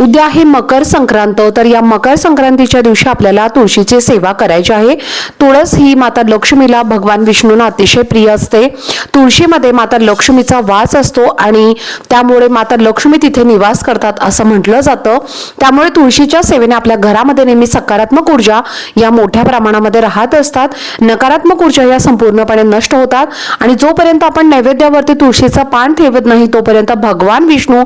उद्या आहे मकर संक्रांत तर या मकर संक्रांतीच्या दिवशी आपल्याला तुळशीची सेवा करायची आहे. तुळस ही माता लक्ष्मीला भगवान विष्णूंना अतिशय प्रिय असते. तुळशीमध्ये माता लक्ष्मीचा वास असतो आणि त्यामुळे माता लक्ष्मी तिथे निवास करतात असं म्हटलं जातं. त्यामुळे तुळशीच्या सेवेने आपल्या घरामध्ये नेहमी सकारात्मक ऊर्जा या मोठ्या प्रमाणामध्ये राहत असतात. नकारात्मक ऊर्जा या संपूर्णपणे नष्ट होतात आणि जोपर्यंत आपण नैवेद्यावरती तुळशीचं पान ठेवत नाही तोपर्यंत भगवान विष्णू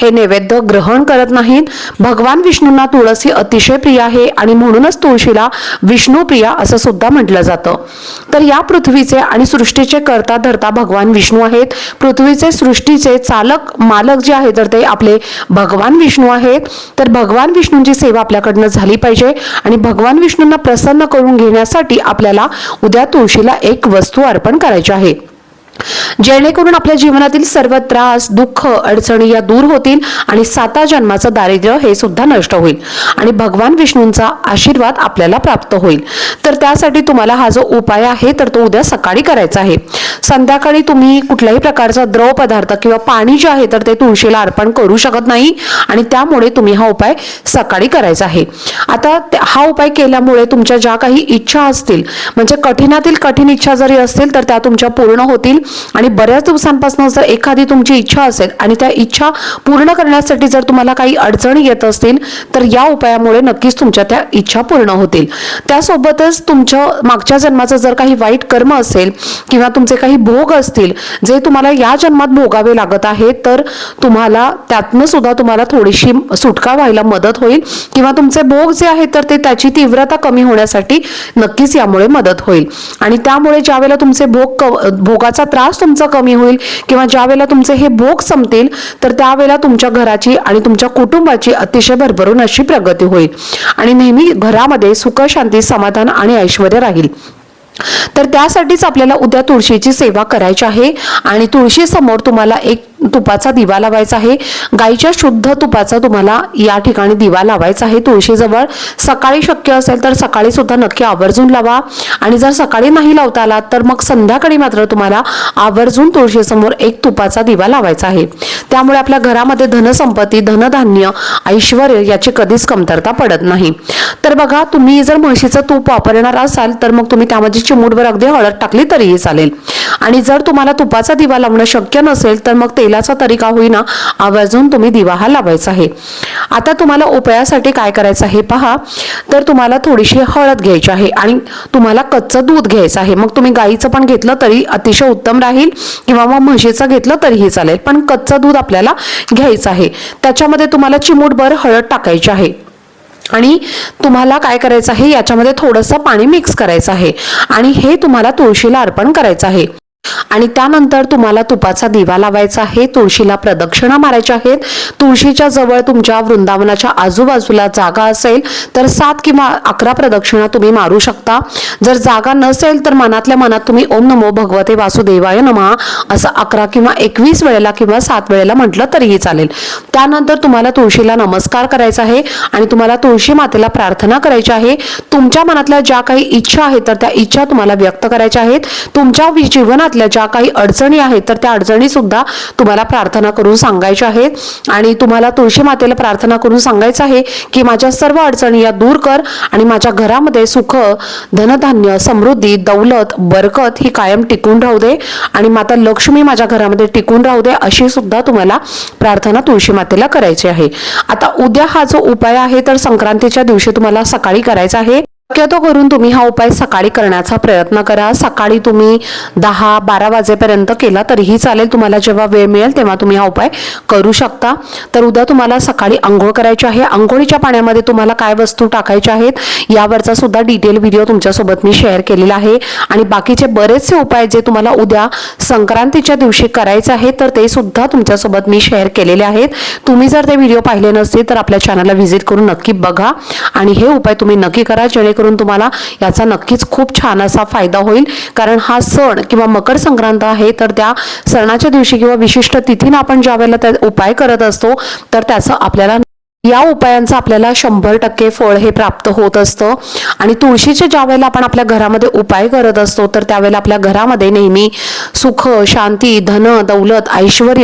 हे नैवेद्य ग्रहण करत नाही. नाहीत भगवान विष्णूंना तुळसी अतिशय प्रिय आहे आणि म्हणूनच तुळशीला विष्णू प्रिया असं सुद्धा म्हटलं जातं. तर या पृथ्वीचे आणि सृष्टीचे करता धरता भगवान विष्णू आहेत. पृथ्वीचे सृष्टीचे चालक मालक जे आहेत तर ते आपले भगवान विष्णू आहेत. तर भगवान विष्णूंची सेवा आपल्याकडनं झाली पाहिजे आणि भगवान विष्णूंना प्रसन्न करून घेण्यासाठी आपल्याला उद्या तुळशीला एक वस्तू अर्पण करायची आहे. जेणेकरून आपल्या जीवनातील सर्व त्रास दुःख अडचणी या दूर होतील आणि साता जन्माचं दारिद्र्य हे सुद्धा नष्ट होईल. आणि भगवान विष्णूंचा आशीर्वाद आपल्याला प्राप्त होईल. तर त्यासाठी तुम्हाला हा जो उपाय आहे तर तो उद्या सकाळी करायचा आहे. संध्याकाळी तुम्ही कुठल्याही प्रकारचा द्रव पदार्थ किंवा पाणी जे आहे तर ते तुळशीला अर्पण करू शकत नाही आणि त्यामुळे तुम्ही हा उपाय सकाळी करायचा आहे. आता त्या- हा उपाय केल्यामुळे तुमच्या ज्या काही इच्छा असतील म्हणजे कठीणातील कठीण इच्छा जरी असतील तर त्या तुमच्या पूर्ण होतील. आणि बऱ्याच दिवसांपासून जर एखादी तुमची इच्छा असेल आणि त्या इच्छा पूर्ण करण्यासाठी जर तुम्हाला काही अडचणी येत असतील तर या उपायामुळे नक्कीच तुमच्या त्या इच्छा पूर्ण होतील. त्यासोबतच तुमच्या मागच्या जन्माचं जर काही वाईट कर्म असेल किंवा तुमचे काही भोग असतील जे तुम्हाला या जन्मात भोगावे लागत आहेत तर तुम्हाला त्यातनं सुद्धा तुम्हाला थोडीशी सुटका व्हायला मदत होईल किंवा तुमचे भोग जे आहेत तर ते त्याची तीव्रता कमी होण्यासाठी नक्कीच यामुळे मदत होईल. आणि त्यामुळे ज्यावेळेला तुमचे भोग भोगाचा त्रास तुमचा कमी होईल किंवा ज्यावेळेला तुमचे हे भोग संपतील तर त्यावेळेला तुमच्या घराची आणि तुमच्या कुटुंबाची अतिशय भरभरून अशी प्रगती होईल. आणि नेहमी घरामध्ये सुख शांती समाधान आणि ऐश्वर राहील. तर त्यासाठीच आपल्याला उद्या तुळशीची सेवा करायची आहे आणि तुळशी समोर तुम्हाला एक तुपाचा दिवा लावायचा आहे. गाईच्या शुद्ध तुपाचा तुम्हाला या ठिकाणी दिवा लावायचा आहे. तुळशीजवळ सकाळी शक्य असेल तर सकाळी सुद्धा नक्की आवर्जून लावा. आणि जर सकाळी नाही लावता आला तर मग संध्याकाळी मात्र तुम्हाला आवर्जून तुळशीसमोर एक तुपाचा दिवा लावायचा आहे. त्यामुळे आपल्या घरामध्ये धनसंपत्ती धनधान्य ऐश्वर याची कधीच कमतरता पडत नाही. तर बघा तुम्ही जर म्हशीचं तूप वापरणार असाल तर मग तुम्ही त्यामध्ये चिमूटभर अगदी हळद टाकली तरीही चालेल. आणि जर तुम्हाला तुपाचा दिवा लावणं शक्य नसेल तर मग तेलाचा तरी का होईना आवर्जून तुम्ही दिवा हा लावायचा आहे. आता तुम्हाला उपायासाठी काय करायचं आहे पहा. तर तुम्हाला थोडीशी हळद घ्यायची आहे आणि तुम्हाला कच्चं दूध घ्यायचं आहे. मग तुम्ही गाईचं पण घेतलं तरी अतिशय उत्तम राहील किंवा मग म्हशीचं घेतलं तरीही चालेल पण कच्चं दूध आपल्याला घ्यायचं आहे. त्याच्यामध्ये तुम्हाला चिमूटभर हळद टाकायची आहे. आणि तुम्हाला काय करायचं आहे? याच्यामध्ये थोडंसं पाणी मिक्स करायचं आहे. आणि हे तुम्हाला तुळशीला अर्पण करायचं आहे. आणि त्यानंतर तुम्हाला तुपाचा दिवा लावायचा आहे तुळशीला प्रदक्षिणा मारायच्या आहेत. तुळशीच्या जवळ तुमच्या वृंदावनाच्या आजूबाजूला जागा असेल तर सात किंवा अकरा प्रदक्षिणा तुम्ही मारू शकता. जर जागा नसेल तर मनातल्या मनात तुम्ही ओम नमो भगवते वासुदेवाय नमः असं अकरा किंवा एकवीस वेळेला किंवा सात वेळेला म्हटलं तरीही चालेल. त्यानंतर तुम्हाला तुळशीला नमस्कार करायचा आहे आणि तुम्हाला तुळशी मातेला प्रार्थना करायची आहे. तुमच्या मनातल्या ज्या काही इच्छा आहेत तर त्या इच्छा तुम्हाला व्यक्त करायच्या आहेत. तुमच्या जीवनात जीवनातल्या ज्या काही अडचणी आहेत तर त्या अडचणी सुद्धा तुम्हाला प्रार्थना करून सांगायच्या आहेत. आणि तुम्हाला तुळशी मातेला प्रार्थना करून सांगायचं आहे की माझ्या सर्व अडचणी या दूर कर आणि माझ्या घरामध्ये सुख धनधान्य समृद्धी दौलत बरकत ही कायम टिकून राहू दे आणि माता लक्ष्मी माझ्या घरामध्ये टिकून राहू दे अशी सुद्धा तुम्हाला प्रार्थना तुळशी मातेला करायची आहे. आता उद्या हा जो उपाय आहे तर संक्रांतीच्या दिवशी तुम्हाला सकाळी करायचा आहे. शक्यतो करून तुम्ही हा उपाय सकाळी करण्याचा प्रयत्न करा. सकाळी तुम्ही दहा बारा वाजेपर्यंत केला तरीही चालेल. तुम्हाला जेव्हा वेळ मिळेल तेव्हा तुम्ही हा उपाय करू शकता. तर उद्या तुम्हाला सकाळी आंघोळ करायची आहे. आंघोळीच्या पाण्यामध्ये तुम्हाला काय वस्तू टाकायच्या आहेत यावरचा सुद्धा डिटेल व्हिडिओ तुमच्यासोबत मी शेअर केलेला आहे. आणि बाकीचे बरेचसे उपाय जे तुम्हाला उद्या संक्रांतीच्या दिवशी करायचे आहेत तर ते सुद्धा तुमच्यासोबत मी शेअर केलेले आहेत. तुम्ही जर ते व्हिडिओ पाहिले नसतील तर आपल्या चॅनलला व्हिजिट करून नक्की बघा. आणि हे उपाय तुम्ही नक्की करा जेणेकरून करून तुम्हाला याचा नक्कीच खूप छान असा फायदा होईल. कारण हा सण किंवा मकर संक्रांत आहे तर त्या सणाच्या दिवशी किंवा विशिष्ट तिथीनं आपण ज्या वेळेला त्या उपाय करत असतो तर त्याचं आपल्याला या उपायांचं आपल्याला शंभर टक्के फळ हे प्राप्त होत असतं. आणि तुळशीचे ज्या वेळेला आपण आपल्या घरामध्ये उपाय करत असतो तर त्यावेळेला आपल्या घरामध्ये नेहमी सुख शांती धन दौलत ऐश्वर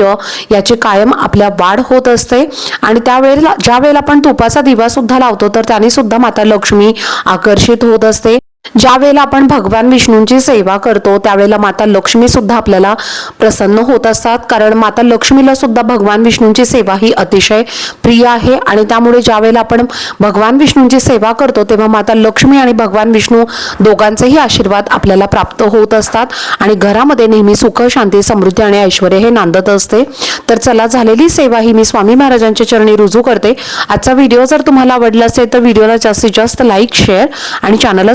याची कायम आपल्या वाढ होत असते. आणि त्यावेळेला ज्या वेळेला आपण तुपाचा दिवा सुद्धा लावतो तर त्याने सुद्धा माता लक्ष्मी आकर्षित होत असते. ज्या वेळेला आपण भगवान विष्णूंची सेवा करतो त्यावेळेला माता लक्ष्मी सुद्धा आपल्याला प्रसन्न होत असतात. कारण माता लक्ष्मीला सुद्धा भगवान विष्णूंची सेवा ही अतिशय प्रिय आहे. आणि त्यामुळे ज्या वेळेला आपण भगवान विष्णूंची सेवा करतो तेव्हा माता लक्ष्मी आणि भगवान विष्णू दोघांचेही आशीर्वाद आपल्याला प्राप्त होत असतात. आणि घरामध्ये नेहमी सुख शांती समृद्धी आणि ऐश्वर हे नांदत असते. तर चला झालेली सेवा ही मी स्वामी महाराजांच्या चरणी रुजू करते. आजचा व्हिडिओ जर तुम्हाला आवडला असेल तर व्हिडिओला जास्तीत जास्त लाईक शेअर आणि चॅनलला